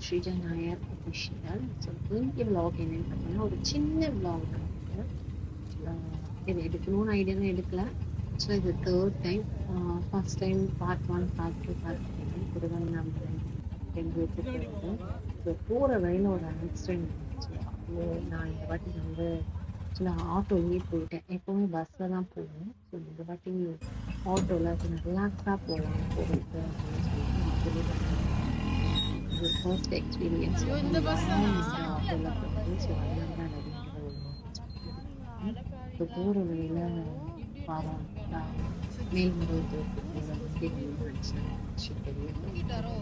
Sreeja Nair official so இன்னைக்கு vlog என்னன்னு பார்த்தீங்கன்னா ஒரு சின்ன விலாக் தான் இது. எடுக்கணும்னு ஐடியா தான் எடுக்கல ஸோ இது third time first time part one part two part three Tiruvannamalai எங்கள் வீட்டுக்கு ஸோ போகிற வழியில் ஒரு ஆக்சிடென்ட் இருந்துச்சு நான் இந்த வாட்டி வந்து ஆக்சுவலாக ஆட்டோலேயே போயிட்டேன் எப்போவுமே பஸ்ஸில் தான் போவேன் ஸோ இந்த வாட்டி ஆட்டோவில் கொஞ்சம் ரிலாக்ஸாக போகலாம் போகிறது அப்படின்னு சொல்லிட்டு ஆட்டோலேயே போனேன் இது ஃபர்ஸ்ட் எக்ஸ்பீரியன்ஸ் இந்த bus தானா? ஆட்டோவில் போகிறது ஸோ அதனால தான் நிறைய இப்போ போகிற வழியில் பாவம் மேல்முருகத்து தூங்கிட்டாரோ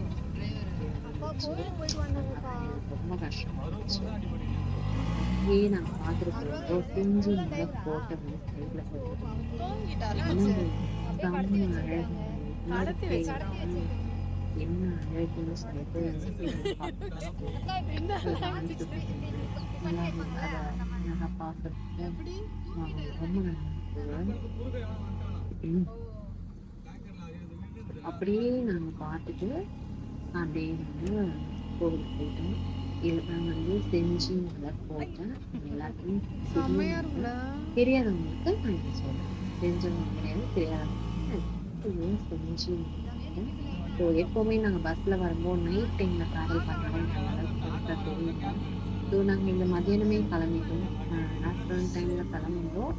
ரொம்ப கஷ்டமா இருந்துச்சு அப்படியே நான் பார்த்துருக்கோம் செஞ்சு நல்லா போட்ட வந்து கையில் போட்டு தூங்கிட்டாரா என்ன அழகுன்னு சொல்லிட்டு இந்த நல்லா பார்க்கறதுக்கு எப்படி ரொம்ப நல்லா அப்படியே நாங்கள் பார்த்துட்டு அப்படியே வந்து கோவிலுக்கு போயிட்டோம் இது நான் வந்து செஞ்சு நல்லா போட்டேன் எல்லாத்தையும் செம்மையா இருக்குல்ல தெரியாதவங்களுக்கு நான் இது சொல்றேன் தெரிஞ்சவங்க கிடையாது தெரியாதவங்களுக்கு இது செஞ்சு ஸோ எப்போவுமே நாங்கள் பஸ்ஸில் வரும்போது நைட் டைமில் ட்ராவல் பண்ணுறோம் நல்லா தெரியும் ஸோ நாங்கள் இந்த மதியானமே கிளம்பிட்டோம். ஆஃப்டர்நூன் டைமில் கிளம்பும்போது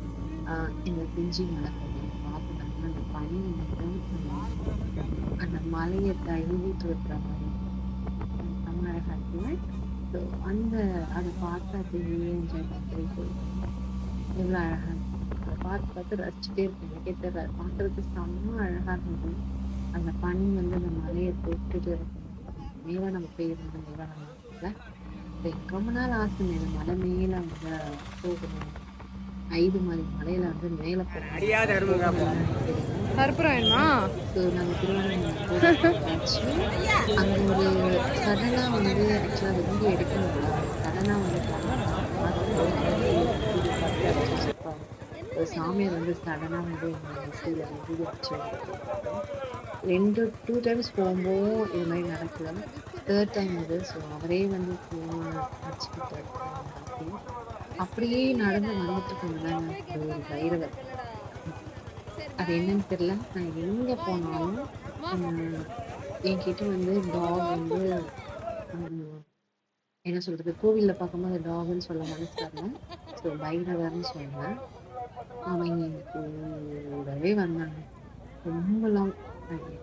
எங்கள் பிஞ்சி மலை கோவில் பார்த்துட்டாங்க அந்த பனி மட்டும் அந்த மலையை தழுவிட்டு இருக்கிற மாதிரி. செம்ம அழகாக இருக்குல்ல ஸோ அந்த அதை பார்த்து அப்படியே என்ஜாய் பண்ணிட்டு எவ்வளோ அழகாக அதை பார்த்து பார்த்து ரசிச்சுட்டே இருப்பேன் எனக்கே தெரியல செம்ம அழகாக இருந்தது. அந்த பனி வந்து அந்த மலையை தொட்டுட்டு இருக்கும் மேலே நம்ம போயிருந்தோம் மேலே ரொம்ப நாள் ஆசை இந்த மலை மேலே வந்து போகணும். ஐந்து மலை மலையில வந்து மேலே கற்பூரம் வேணுமா ஸோ நாங்கள் திருவண்ணாமலை அங்கே ஒரு சடனாக வந்து ஆக்சுவலாக அது வீடியோ எடுக்கணும். சடனாக வந்து சாமியார் வந்து சடனாக வந்து எங்கள் வீடியோ வச்சு ரெண்டு டூ டைம்ஸ் போகும்போதும் இது மாதிரி நடக்கல தேர்ட் டைம் இது ஸோ அவரே வந்து ஃபோன் அப்படியே நடந்து வந்துட்டு போனாங்க ஒரு வைரவர் அது என்னன்னு தெரியல. நான் எங்கே போனாலும் என்கிட்ட வந்து டாக் வந்து என்ன சொல்கிறது கோவிலில் பார்க்கும்போது டாக்னு சொல்ல மனசு வரல ஸோ பைரவர்னு சொல்லுவேன். அவங்க கூடவே வந்தாங்க. ரொம்ப லாங்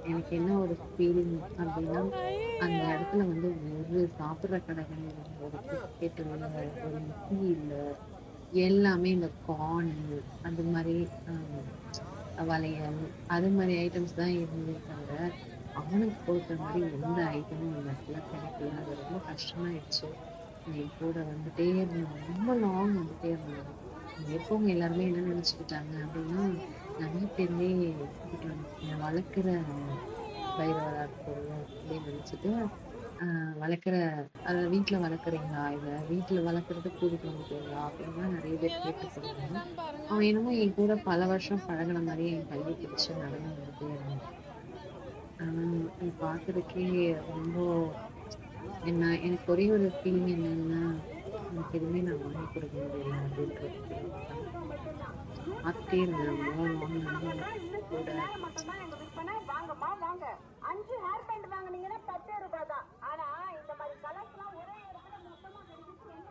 எனக்கு என்ன ஒரு ஃபீலிங் அப்படின்னா அந்த இடத்துல வந்து ஒரு சாப்பிட்ற கடைகள் ஒரு பிஸ்கெட் ஒரு டீ எல்லாமே இந்த கார்னு அது மாதிரி வளையல் அது மாதிரி ஐட்டம்ஸ் தான் இருந்திருக்காங்க அவனுக்கு கொடுக்குற மாதிரி எந்த ஐட்டமும் அந்த இடத்துல கிடைக்கல. அது ரொம்ப கஷ்டமாயிடுச்சு. என் கூட வந்துட்டே இருந்தேன். ரொம்ப லாங் வந்துட்டே இருந்தேன். எப்பவும் எல்லாருமே என்ன நினச்சிக்கிட்டாங்க அப்படின்னா நிறைய பேருமே வளர்க்குற பைரவராக இருக்கும் அப்படின்னு நினச்சிட்டு வளர்க்குற அதை வீட்டில் வளர்க்குறீங்களா இதை? வீட்டில் வளர்க்குறது கூட்டிட்டு வந்துட்டீங்களா அப்படின்லாம் நிறைய பேர் கேட்டு போனாங்க அவன் என்னமோ என் கூட பல வருஷம் பழகுன மாதிரி என் கையை பிடிச்சி நடந்து வந்துட்டே இருந்தான் பார்க்குறதுக்கே ரொம்ப என்ன எனக்கு ஒரே ஒரு ஃபீலிங் என்னன்னா எனக்கு எதுவுமே நான் வாங்கி கொடுக்க முடியல அப்படின்றது. பார்த்துட்டே வாங்கம்மா வாங்க அஞ்சு ஹேர் பேண்ட் வாங்குனீங்கன்னா பத்தே ரூபாய் தான் ஆனா இந்த மாதிரி கலர்ஸ்லாம் ஒரே இடத்துல மொத்தமா கிடைக்கிறது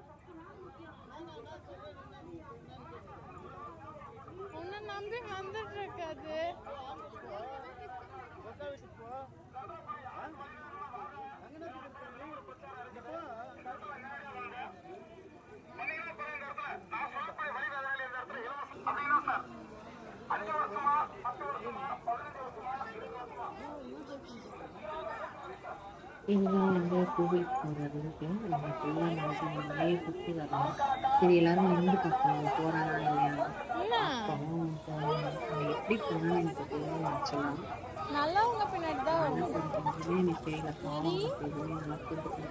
நம்பி வந்துட்டு இருக்காது. இதுதான் வந்து கோவில் போகிற ரூட்டு நம்ம ஃபுல்லாக நடந்து நிறைய சுற்றி வரலாம் சரி எல்லாரும் நின்று பார்ப்போம். போகிறானா இல்லையா? அப்புறம் எப்படி போனான்னு எனக்கு தெரியல ஆக்சுவலாக நல்லவங்க பின்னாடி தான் எனக்கு தெரியல பாவம் நல்லா கூட்டு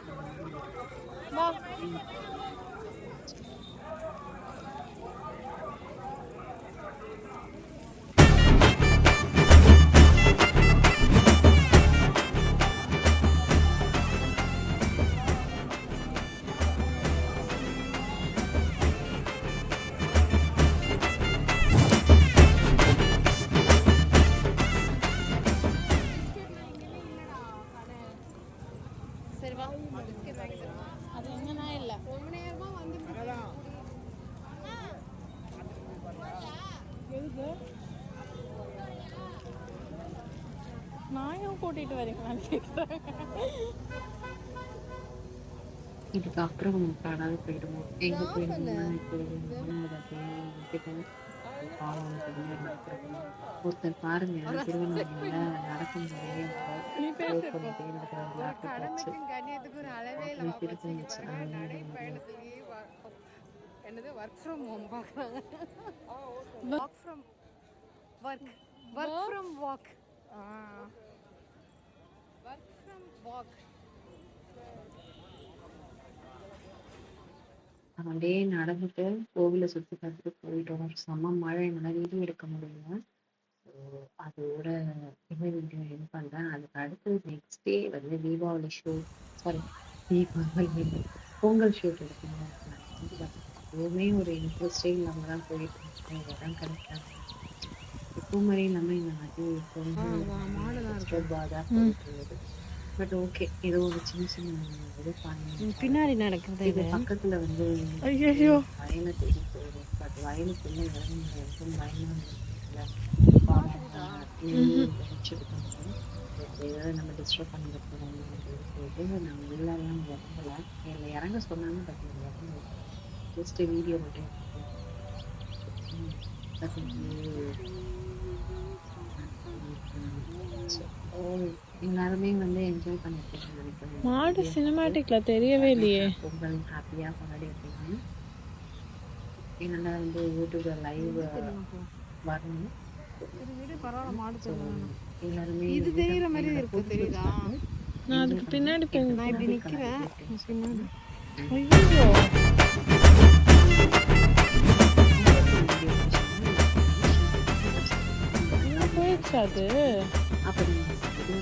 பண்ணிட்டே இருக்கிறாங்க ஆட்டோ போச்சு கடமைக்கும் கண்ணியத்துக்கும் ஒரு அளவே இல்லை அப்படி திருப்பி நடைப்பயணத்திலேயே வ- என்னது ஒர்க் ஃப்ரம் ஹோம் பார்க்குறாங்க work from work work from walk work from walk அப்படியே நடந்துட்டு கோவிலை சுற்றி பார்த்துட்டு போயிட்டோம். செம்ம மழை என்னால் வீடியோ எடுக்க முடியல. ஸோ அதோட இந்த வீடியோ என் பண்ணுறேன் அதுக்கு அடுத்து நெக்ஸ்ட் டே வந்து Deepavali show sorry Deepavali Pongal shoot எடுக்கணும் எதுவுமே ஒரு இன்ட்ரெஸ்டிங் நம்ம தான் போயிட்டு இருக்கேன் இடம் கிடைக்காது பாதாக போயிட்டு இருந்தது பட் ஓகே ஏதோ ஒரு சின்ன சின்ன இது பண்ணி பின்னாடி நடக்கிறது இது பக்கத்துல வந்து ஐயோ வயலை தேடி போயிடும் பட் வயலுக்குள்ள இறங்க முடியாது பயமா ஏதாவது நம்ம டிஸ்டர்ப் பண்ணிட்டு சொல்லிட்டு நான் உள்ளெல்லாம் இறங்கல இல்லை இறங்க சொன்னாங்க பட் இறங்கல ஜஸ்ட் வீடியோ மட்டும். எல்லாருமே வந்து என்ஜாய் நினைக்கிறேன். மாடு சினிமேட்டிக்ல தெரியவே இல்லையே. பொங்கல் ஹாப்பியாக கொண்டாடி இருக்கீங்க. என்னென்னா வந்து யூடியூப்ல லைவ் வரணும். எல்லாருமே இது தெரியுற மாதிரி இருக்கு தெரியுதா? நான் அதுக்கு பின்னாடி போய் நான் இப்படி நிக்கிறேன். பின்னாடி ஐயோ. போயிடுச்சு அது. அப்படி சும்மா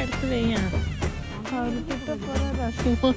எடுத்து வைங்க. அவர் திட்ட போறாரு அசிங்கமா.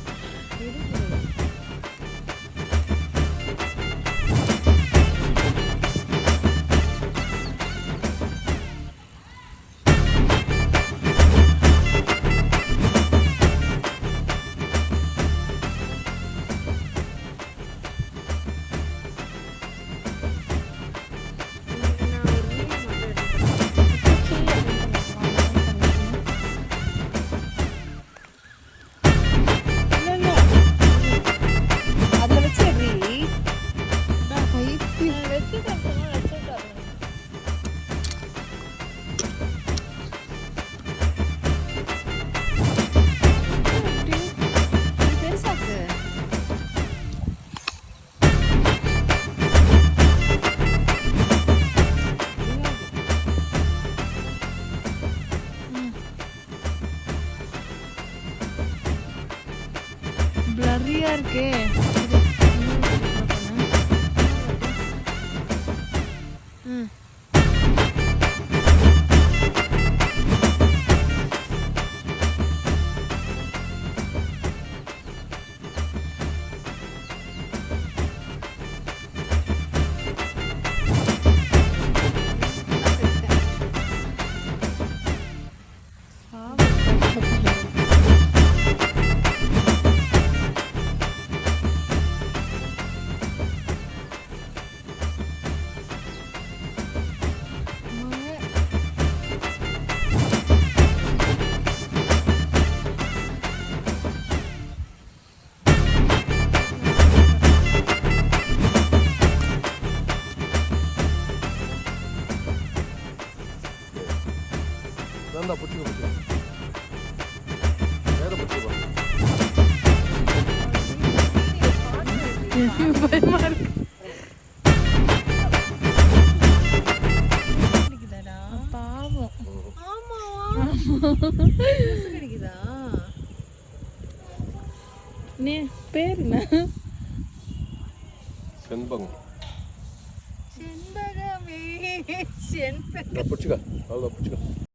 நீ பேர் என்ன? செண்பகம். செண்பகமே செண்பக பிடிச்சிக்க அவ்வளோ பிடிச்சிக்க.